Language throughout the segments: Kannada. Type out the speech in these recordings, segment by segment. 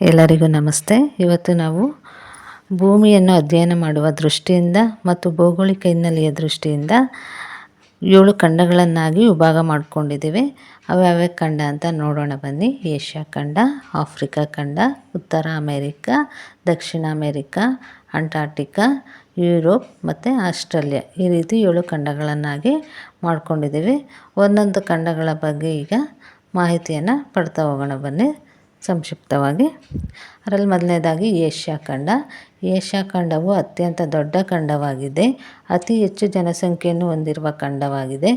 ಎಲ್ಲರಿಗೂ ನಮಸ್ತೆ. ಇವತ್ತು ನಾವು ಭೂಮಿಯನ್ನು ಅಧ್ಯಯನ ಮಾಡುವ ದೃಷ್ಟಿಯಿಂದ ಮತ್ತು ಭೌಗೋಳಿಕ ಹಿನ್ನೆಲೆಯ ದೃಷ್ಟಿಯಿಂದ ಏಳು ಖಂಡಗಳನ್ನಾಗಿ ವಿಭಾಗ ಮಾಡಿಕೊಂಡಿದ್ದೇವೆ. ಅವ್ಯಾವ ಖಂಡ ಅಂತ ನೋಡೋಣ ಬನ್ನಿ. ಏಷ್ಯಾ ಖಂಡ, ಆಫ್ರಿಕಾ ಖಂಡ, ಉತ್ತರ ಅಮೇರಿಕಾ, ದಕ್ಷಿಣ ಅಮೇರಿಕಾ, ಅಂಟಾರ್ಟಿಕಾ, ಯುರೋಪ್ ಮತ್ತು ಆಸ್ಟ್ರೇಲಿಯಾ ಈ ರೀತಿ ಏಳು ಖಂಡಗಳನ್ನಾಗಿ ಮಾಡ್ಕೊಂಡಿದ್ದೇವೆ. ಒಂದೊಂದು ಖಂಡಗಳ ಬಗ್ಗೆ ಈಗ ಮಾಹಿತಿಯನ್ನು ಪಡ್ತಾ ಹೋಗೋಣ ಬನ್ನಿ. ಸಂಕ್ಷಿಪ್ತವಾಗಿ. ಅದರಲ್ಲಿ ಮೊದಲನೇದಾಗಿ ಏಷ್ಯಾ ಖಂಡ. ಏಷ್ಯಾ ಖಂಡವು ಅತ್ಯಂತ ದೊಡ್ಡ ಖಂಡವಾಗಿದೆ. ಅತಿ ಹೆಚ್ಚು ಜನಸಂಖ್ಯೆಯನ್ನು ಹೊಂದಿರುವ ಖಂಡವಾಗಿದೆ.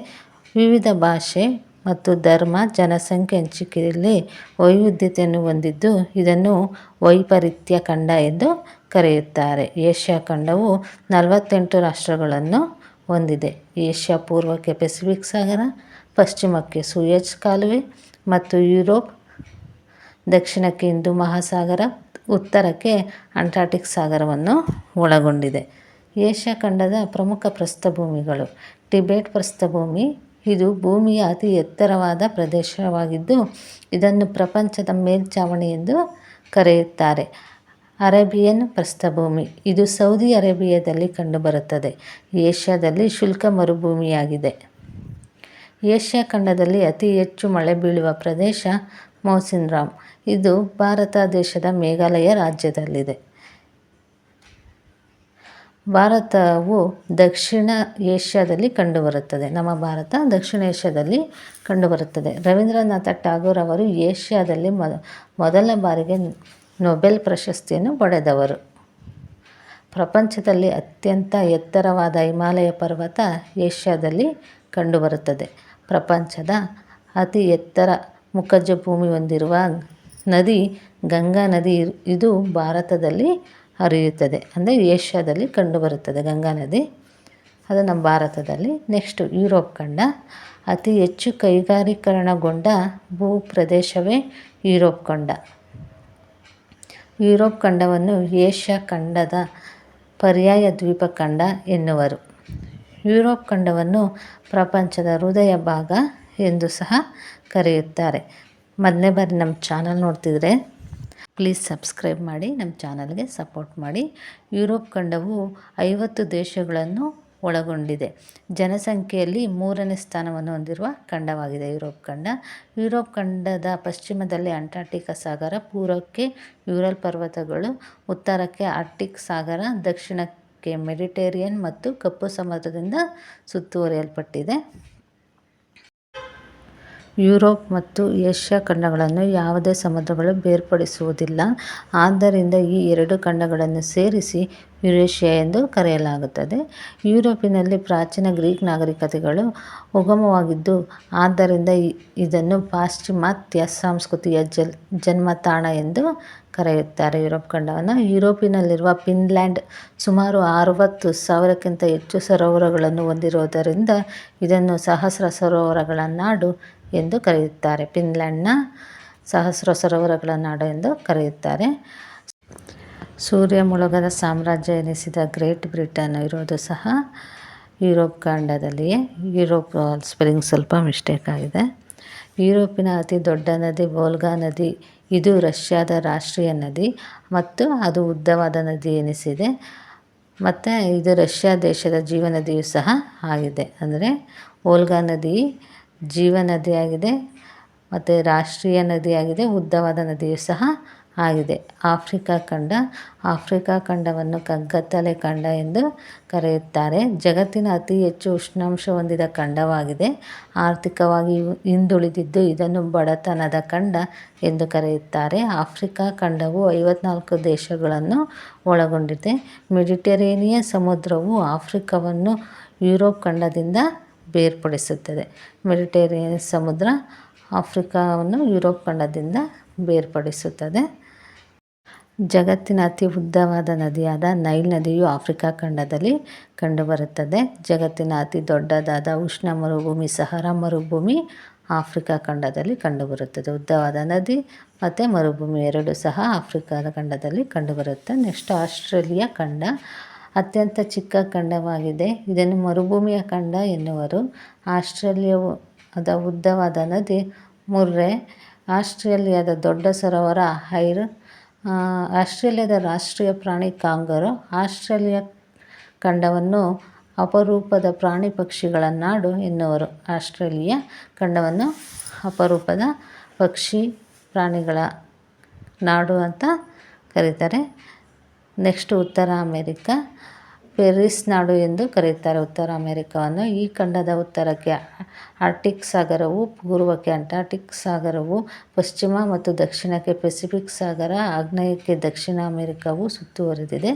ವಿವಿಧ ಭಾಷೆ ಮತ್ತು ಧರ್ಮ ಜನಸಂಖ್ಯೆ ಹಂಚಿಕೆಯಲ್ಲಿ ವೈವಿಧ್ಯತೆಯನ್ನು ಹೊಂದಿದ್ದು ಇದನ್ನು ವೈಪರೀತ್ಯ ಖಂಡ ಎಂದು ಕರೆಯುತ್ತಾರೆ. ಏಷ್ಯಾ ಖಂಡವು ನಲವತ್ತೆಂಟು ರಾಷ್ಟ್ರಗಳನ್ನು ಹೊಂದಿದೆ. ಏಷ್ಯಾ ಪೂರ್ವಕ್ಕೆ ಪೆಸಿಫಿಕ್ ಸಾಗರ, ಪಶ್ಚಿಮಕ್ಕೆ ಸೂಯಜ್ ಕಾಲುವೆ ಮತ್ತು ಯುರೋಪ್ ದಕ್ಷಿಣಕ್ಕೆ ಹಿಂದೂ ಮಹಾಸಾಗರ, ಉತ್ತರಕ್ಕೆ ಅಂಟಾರ್ಟಿಕ್ ಸಾಗರವನ್ನು ಒಳಗೊಂಡಿದೆ. ಏಷ್ಯಾ ಖಂಡದ ಪ್ರಮುಖ ಪ್ರಸ್ಥಭೂಮಿಗಳು. ಟಿಬೆಟ್ ಪ್ರಸ್ಥಭೂಮಿ. ಇದು ಭೂಮಿಯ ಅತಿ ಎತ್ತರವಾದ ಪ್ರದೇಶವಾಗಿದ್ದು, ಇದನ್ನು ಪ್ರಪಂಚದ ಮೇಲ್ಛಾವಣಿ ಎಂದು ಕರೆಯುತ್ತಾರೆ. ಅರೇಬಿಯನ್ ಪ್ರಸ್ಥಭೂಮಿ. ಇದು ಸೌದಿ ಅರೇಬಿಯಾದಲ್ಲಿ ಕಂಡುಬರುತ್ತದೆ. ಏಷ್ಯಾದಲ್ಲಿ ಶುಲ್ಕ ಮರುಭೂಮಿಯಾಗಿದೆ. ಏಷ್ಯಾ ಖಂಡದಲ್ಲಿ ಅತಿ ಹೆಚ್ಚು ಮಳೆ ಬೀಳುವ ಪ್ರದೇಶ ಮೌಸಿನ್ರಾಮ್ ಇದು ಭಾರತ ದೇಶದ ಮೇಘಾಲಯ ರಾಜ್ಯದಲ್ಲಿದೆ. ಭಾರತವು ದಕ್ಷಿಣ ಏಷ್ಯಾದಲ್ಲಿ ಕಂಡುಬರುತ್ತದೆ. ನಮ್ಮ ಭಾರತ ದಕ್ಷಿಣ ಏಷ್ಯಾದಲ್ಲಿ ಕಂಡುಬರುತ್ತದೆ. ರವೀಂದ್ರನಾಥ ಟಾಗೋರ್ ಅವರು ಏಷ್ಯಾದಲ್ಲಿ ಮೊದ ಮೊದಲ ಬಾರಿಗೆ ನೊಬೆಲ್ ಪ್ರಶಸ್ತಿಯನ್ನು ಪಡೆದವರು. ಪ್ರಪಂಚದಲ್ಲಿ ಅತ್ಯಂತ ಎತ್ತರವಾದ ಹಿಮಾಲಯ ಪರ್ವತ ಏಷ್ಯಾದಲ್ಲಿ ಕಂಡುಬರುತ್ತದೆ. ಪ್ರಪಂಚದ ಅತಿ ಎತ್ತರ ಮುಖಜ ಭೂಮಿ ಹೊಂದಿರುವ ನದಿ, ಗಂಗಾ ನದಿ ಇದು ಭಾರತದಲ್ಲಿ ಹರಿಯುತ್ತದೆ. ಅಂದರೆ ಏಷ್ಯಾದಲ್ಲಿ ಕಂಡುಬರುತ್ತದೆ ಗಂಗಾ ನದಿ. ಅದು ನಮ್ಮ ಭಾರತದಲ್ಲಿ. ನೆಕ್ಸ್ಟು ಯುರೋಪ್ ಖಂಡ. ಅತಿ ಹೆಚ್ಚು ಕೈಗಾರೀಕರಣಗೊಂಡ ಭೂ ಪ್ರದೇಶವೇ ಯುರೋಪ್ ಖಂಡ. ಯುರೋಪ್ ಖಂಡವನ್ನು ಏಷ್ಯಾ ಖಂಡದ ಪರ್ಯಾಯ ದ್ವೀಪ ಖಂಡ ಎನ್ನುವರು. ಯುರೋಪ್ ಖಂಡವನ್ನು ಪ್ರಪಂಚದ ಹೃದಯ ಭಾಗ ಎಂದು ಸಹ ಕರೆಯುತ್ತಾರೆ. ಮೊದಲನೇ ಬಾರಿ ನಮ್ಮ ಚಾನಲ್ ನೋಡ್ತಿದ್ರೆ ಪ್ಲೀಸ್ ಸಬ್ಸ್ಕ್ರೈಬ್ ಮಾಡಿ, ನಮ್ಮ ಚಾನಲ್ಗೆ ಸಪೋರ್ಟ್ ಮಾಡಿ. ಯುರೋಪ್ ಖಂಡವು ಐವತ್ತು ದೇಶಗಳನ್ನು ಒಳಗೊಂಡಿದೆ. ಜನಸಂಖ್ಯೆಯಲ್ಲಿ ಮೂರನೇ ಸ್ಥಾನವನ್ನು ಹೊಂದಿರುವ ಖಂಡವಾಗಿದೆ ಯುರೋಪ್ ಖಂಡ. ಯುರೋಪ್ ಖಂಡದ ಪಶ್ಚಿಮದಲ್ಲಿ ಅಂಟಾರ್ಟಿಕಾ ಸಾಗರ, ಪೂರ್ವಕ್ಕೆ ಯೂರಲ್ ಪರ್ವತಗಳು, ಉತ್ತರಕ್ಕೆ ಆರ್ಟಿಕ್ ಸಾಗರ, ದಕ್ಷಿಣಕ್ಕೆ ಮೆಡಿಟೇರಿಯನ್ ಮತ್ತು ಕಪ್ಪು ಸಮುದ್ರದಿಂದ ಸುತ್ತುವರಿಯಲ್ಪಟ್ಟಿದೆ. ಯುರೋಪ್ ಮತ್ತು ಏಷ್ಯಾ ಖಂಡಗಳನ್ನು ಯಾವುದೇ ಸಮುದ್ರಗಳು ಬೇರ್ಪಡಿಸುವುದಿಲ್ಲ. ಆದ್ದರಿಂದ ಈ ಎರಡು ಖಂಡಗಳನ್ನು ಸೇರಿಸಿ ಯುರೇಷಿಯಾ ಎಂದು ಕರೆಯಲಾಗುತ್ತದೆ. ಯುರೋಪಿನಲ್ಲಿ ಪ್ರಾಚೀನ ಗ್ರೀಕ್ ನಾಗರಿಕತೆಗಳು ಉಗಮವಾಗಿದ್ದು, ಆದ್ದರಿಂದ ಇದನ್ನು ಪಾಶ್ಚಿಮಾತ್ಯ ಸಂಸ್ಕೃತಿಯ ಜನ್ಮತಾಣ ಎಂದು ಕರೆಯುತ್ತಾರೆ ಯುರೋಪ್ ಖಂಡವನ್ನು. ಯುರೋಪಿನಲ್ಲಿರುವ ಫಿನ್ಲ್ಯಾಂಡ್ ಸುಮಾರು ಅರವತ್ತು ಸಾವಿರಕ್ಕಿಂತ ಹೆಚ್ಚು ಸರೋವರಗಳನ್ನು ಹೊಂದಿರುವುದರಿಂದ ಇದನ್ನು ಸಹಸ್ರ ಸರೋವರಗಳ ನಾಡು ಎಂದು ಕರೆಯುತ್ತಾರೆ. ಫಿನ್ಲ್ಯಾಂಡ್ನ ಸಹಸ್ರ ಸರೋವರಗಳ ನಾಡು ಎಂದು ಕರೆಯುತ್ತಾರೆ. ಸೂರ್ಯ ಮುಳುಗದ ಸಾಮ್ರಾಜ್ಯ ಎನಿಸಿದ ಗ್ರೇಟ್ ಬ್ರಿಟನ್ ಇರೋದು ಸಹ ಯುರೋಪ್ ಖಂಡದಲ್ಲಿಯೇ. ಯುರೋಪ್ ಸ್ಪೆಲ್ಲಿಂಗ್ ಸ್ವಲ್ಪ ಮಿಸ್ಟೇಕ್ ಆಗಿದೆ. ಯುರೋಪಿನ ಅತಿ ದೊಡ್ಡ ನದಿ ವೋಲ್ಗಾ ನದಿ ಇದು ರಷ್ಯಾದ ರಾಷ್ಟ್ರೀಯ ನದಿ ಮತ್ತು ಅದು ಉದ್ದವಾದ ನದಿ ಎನಿಸಿದೆ. ಮತ್ತು ಇದು ರಷ್ಯಾ ದೇಶದ ಜೀವನದಿಯೂ ಸಹ ಆಗಿದೆ. ಅಂದರೆ ಓಲ್ಗಾ ನದಿ ಜೀವ ನದಿಯಾಗಿದೆ ಮತ್ತು ರಾಷ್ಟ್ರೀಯ ನದಿಯಾಗಿದೆ. ಉದ್ದವಾದ ನದಿಯೂ ಸಹ ಆಗಿದೆ. ಆಫ್ರಿಕಾ ಖಂಡ, ಆಫ್ರಿಕಾ ಖಂಡವನ್ನು ಕಗ್ಗತ್ತಲೆ ಖಂಡ ಎಂದು ಕರೆಯುತ್ತಾರೆ. ಜಗತ್ತಿನ ಅತಿ ಹೆಚ್ಚು ಉಷ್ಣಾಂಶ ಹೊಂದಿದ ಖಂಡವಾಗಿದೆ. ಆರ್ಥಿಕವಾಗಿ ಹಿಂದುಳಿದಿದ್ದು ಇದನ್ನು ಬಡತನದ ಖಂಡ ಎಂದು ಕರೆಯುತ್ತಾರೆ. ಆಫ್ರಿಕಾ ಖಂಡವು ಐವತ್ನಾಲ್ಕು ದೇಶಗಳನ್ನು ಒಳಗೊಂಡಿದೆ. ಮೆಡಿಟರೇನಿಯನ್ ಸಮುದ್ರವು ಆಫ್ರಿಕಾವನ್ನು ಯುರೋಪ್ ಖಂಡದಿಂದ ಬೇರ್ಪಡಿಸುತ್ತದೆ. ಮೆಡಿಟೇರಿಯನ್ ಸಮುದ್ರ ಆಫ್ರಿಕಾವನ್ನು ಯುರೋಪ್ ಖಂಡದಿಂದ ಬೇರ್ಪಡಿಸುತ್ತದೆ. ಜಗತ್ತಿನ ಅತಿ ಉದ್ದವಾದ ನದಿಯಾದ ನೈಲ್ ನದಿಯು ಆಫ್ರಿಕಾ ಖಂಡದಲ್ಲಿ ಕಂಡುಬರುತ್ತದೆ. ಜಗತ್ತಿನ ಅತಿ ದೊಡ್ಡದಾದ ಉಷ್ಣ ಮರುಭೂಮಿ ಸಹರ ಮರುಭೂಮಿ ಆಫ್ರಿಕಾ ಖಂಡದಲ್ಲಿ ಕಂಡುಬರುತ್ತದೆ. ಉದ್ದವಾದ ನದಿ ಮತ್ತು ಮರುಭೂಮಿ ಎರಡು ಸಹ ಆಫ್ರಿಕಾದ ಖಂಡದಲ್ಲಿ ಕಂಡುಬರುತ್ತೆ. ನೆಕ್ಸ್ಟ್ ಆಸ್ಟ್ರೇಲಿಯಾ ಖಂಡ ಅತ್ಯಂತ ಚಿಕ್ಕ ಖಂಡವಾಗಿದೆ. ಇದನ್ನು ಮರುಭೂಮಿಯ ಖಂಡ ಎನ್ನುವರು. ಆಸ್ಟ್ರೇಲಿಯಾವು ಅದ ಉದ್ದವಾದ ನದಿ ಮುರ್ರೆ. ಆಸ್ಟ್ರೇಲಿಯಾದ ದೊಡ್ಡ ಸರೋವರ ಹೈರ್ ಆಸ್ಟ್ರೇಲಿಯಾದ ರಾಷ್ಟ್ರೀಯ ಪ್ರಾಣಿ ಕಾಂಗರು, ಆಸ್ಟ್ರೇಲಿಯಾ ಖಂಡವನ್ನು ಅಪರೂಪದ ಪ್ರಾಣಿ ಪಕ್ಷಿಗಳ ನಾಡು ಎನ್ನುವರು. ಆಸ್ಟ್ರೇಲಿಯಾ ಖಂಡವನ್ನು ಅಪರೂಪದ ಪಕ್ಷಿ ಪ್ರಾಣಿಗಳ ನಾಡು ಅಂತ ಕರೀತಾರೆ. ನೆಕ್ಸ್ಟ್ ಉತ್ತರ ಅಮೇರಿಕ ಪೆರಿಸ್ ನಾಡು ಎಂದು ಕರೆಯುತ್ತಾರೆ. ಉತ್ತರ ಅಮೆರಿಕವನ್ನು ಈ ಖಂಡದ ಉತ್ತರಕ್ಕೆ, ಆರ್ಟಿಕ್ ಸಾಗರವು ಪೂರ್ವಕ್ಕೆ, ಅಂಟಾರ್ಟಿಕ್ ಸಾಗರವು ಪಶ್ಚಿಮ ಮತ್ತು ದಕ್ಷಿಣಕ್ಕೆ, ಪೆಸಿಫಿಕ್ ಸಾಗರ ಆಗ್ನೇಯಕ್ಕೆ, ದಕ್ಷಿಣ ಅಮೆರಿಕವು ಸುತ್ತುವರೆದಿದೆ.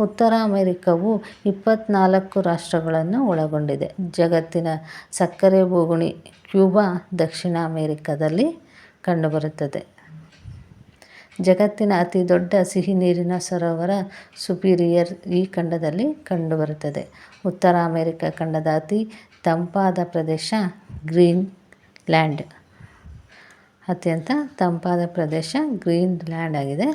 ಉತ್ತರ ಅಮೆರಿಕವು ಇಪ್ಪತ್ನಾಲ್ಕು ರಾಷ್ಟ್ರಗಳನ್ನು ಒಳಗೊಂಡಿದೆ. ಜಗತ್ತಿನ ಸಕ್ಕರೆ ಬೋಗುಣಿ ಕ್ಯೂಬಾ ದಕ್ಷಿಣ ಅಮೆರಿಕದಲ್ಲಿ ಕಂಡುಬರುತ್ತದೆ. ಜಗತ್ತಿನ ಅತಿ ದೊಡ್ಡ ಸಿಹಿ ನೀರಿನ ಸರೋವರ ಸುಪೀರಿಯರ್ ಈ ಖಂಡದಲ್ಲಿ ಕಂಡುಬರುತ್ತದೆ. ಉತ್ತರ ಅಮೆರಿಕ ಖಂಡದ ಅತಿ ತಂಪಾದ ಪ್ರದೇಶ ಗ್ರೀನ್ ಲ್ಯಾಂಡ್ ಅತ್ಯಂತ ತಂಪಾದ ಪ್ರದೇಶ ಗ್ರೀನ್ ಲ್ಯಾಂಡ್ ಆಗಿದೆ.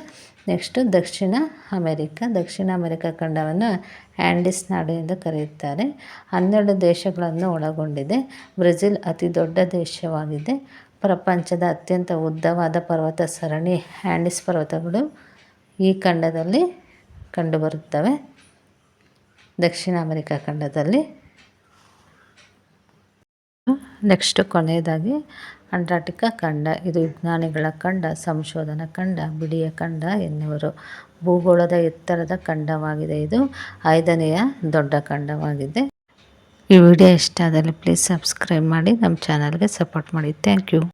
ನೆಕ್ಸ್ಟು ದಕ್ಷಿಣ ಅಮೆರಿಕ ದಕ್ಷಿಣ ಅಮೆರಿಕ ಖಂಡವನ್ನು ಆ್ಯಂಡಿಸ್ ನಾಡು ಎಂದು ಕರೆಯುತ್ತಾರೆ. ಹನ್ನೆರಡು ದೇಶಗಳನ್ನು ಒಳಗೊಂಡಿದೆ. ಬ್ರೆಜಿಲ್ ಅತಿ ದೊಡ್ಡ ದೇಶವಾಗಿದೆ. ಪ್ರಪಂಚದ ಅತ್ಯಂತ ಉದ್ದವಾದ ಪರ್ವತ ಸರಣಿ ಹ್ಯಾಂಡಿಸ್ ಪರ್ವತಗಳು ಈ ಖಂಡದಲ್ಲಿ ಕಂಡುಬರುತ್ತವೆ. ದಕ್ಷಿಣ ಅಮೆರಿಕಾ ಖಂಡದಲ್ಲಿ. ನೆಕ್ಸ್ಟ್ ಕೊನೆಯದಾಗಿ ಅಂಟಾರ್ಟಿಕಾ ಖಂಡ. ಇದು ವಿಜ್ಞಾನಿಗಳ ಖಂಡ, ಸಂಶೋಧನಾ ಖಂಡ, ಬಿಡಿಯ ಖಂಡ ಎನ್ನುವರು. ಭೂಗೋಳದ ಎತ್ತರದ ಖಂಡವಾಗಿದೆ ಇದು. ಐದನೆಯ ದೊಡ್ಡ ಖಂಡವಾಗಿದೆ. ಈ ವಿಡಿಯೋ ಇಷ್ಟ ಆದಲ್ಲಿ ಪ್ಲೀಸ್ ಸಬ್ಸ್ಕ್ರೈಬ್ ಮಾಡಿ. ನಮ್ಮ ಚಾನಲ್ಗೆ ಸಪೋರ್ಟ್ ಮಾಡಿ. Thank you